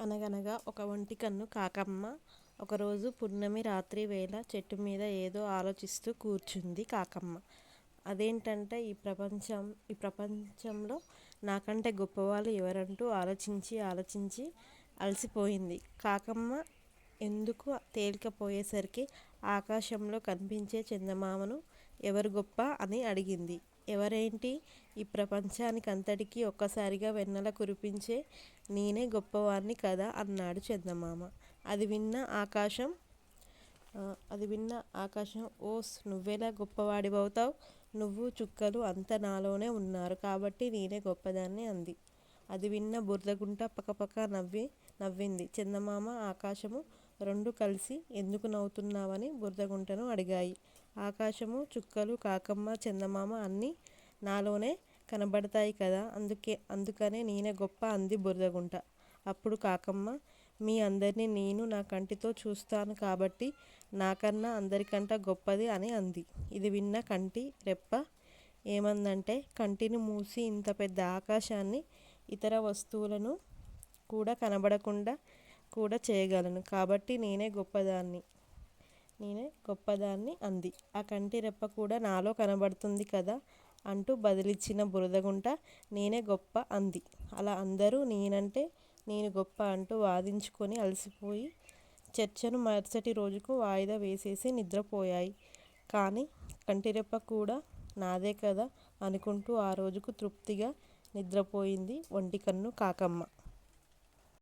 అనగనగా ఒక ఒంటి కన్ను కాకమ్మ ఒకరోజు పున్నమి రాత్రి వేళ చెట్టు మీద ఏదో ఆలోచిస్తూ కూర్చుంది కాకమ్మ. అదేంటంటే ఈ ప్రపంచం ఈ ప్రపంచంలో నాకంటే గొప్పవాళ్ళు ఎవరంటూ ఆలోచించి ఆలోచించి అలసిపోయింది. కాకమ్మ ఎందుకు తేలికపోయేసరికి ఆకాశంలో కనిపించే చందమామను ఎవరు గొప్ప అని అడిగింది. ఎవరేంటి? ఈ ప్రపంచానికి అంతటికీ ఒక్కసారిగా వెన్నెల కురిపించే నేనే గొప్పవాణ్ణి కదా అన్నాడు చందమామ. అది విన్న ఆకాశం అది విన్న ఆకాశం ఓస్ నువ్వేలా గొప్పవాడివవుతావు? నువ్వు చుక్కలు అంత నాలోనే ఉన్నారు కాబట్టి నేనే గొప్పదాన్ని అంది. అది విన్న బురదగుంట పకపక నవ్వి నవ్వింది. చందమామ ఆకాశము రెండు కలిసి ఎందుకు నవ్వుతున్నావని బురదగుంటను అడిగాయి. ఆకాశము చుక్కలు కాకమ్మ చందమామ అన్నీ నాలోనే కనబడతాయి కదా అందుకే అందుకనే నేనే గొప్ప అంది బురదగుంట. అప్పుడు కాకమ్మ మీ అందరినీ నేను నా కంటితో చూస్తాను కాబట్టి నాకన్నా అందరికంట గొప్పది అని అంది. ఇది విన్న కంటి రెప్ప ఏమందంటే కంటిని మూసి ఇంత పెద్ద ఆకాశాన్ని ఇతర వస్తువులను కూడా కనబడకుండా కూడా చేయగలను. కాబట్టి నేనే గొప్పదాన్ని. నేనే గొప్పదాన్ని అంది. ఆ కంటి రెప్ప కూడా నాలో కనబడుతుంది కదా అంటూ బదిలిచ్చిన బురదగుంట నేనే గొప్ప అంది. అలా అందరూ నేనంటే నేను గొప్ప అంటూ వాదించుకొని అలసిపోయి చర్చను మరుసటి రోజుకు వాయిదా వేసేసి నిద్రపోయాయి. కానీ కంటిరెప్ప కూడా నాదే కదా అనుకుంటూ ఆ రోజుకు తృప్తిగా నిద్రపోయింది ఒంటికన్ను కాకమ్మ.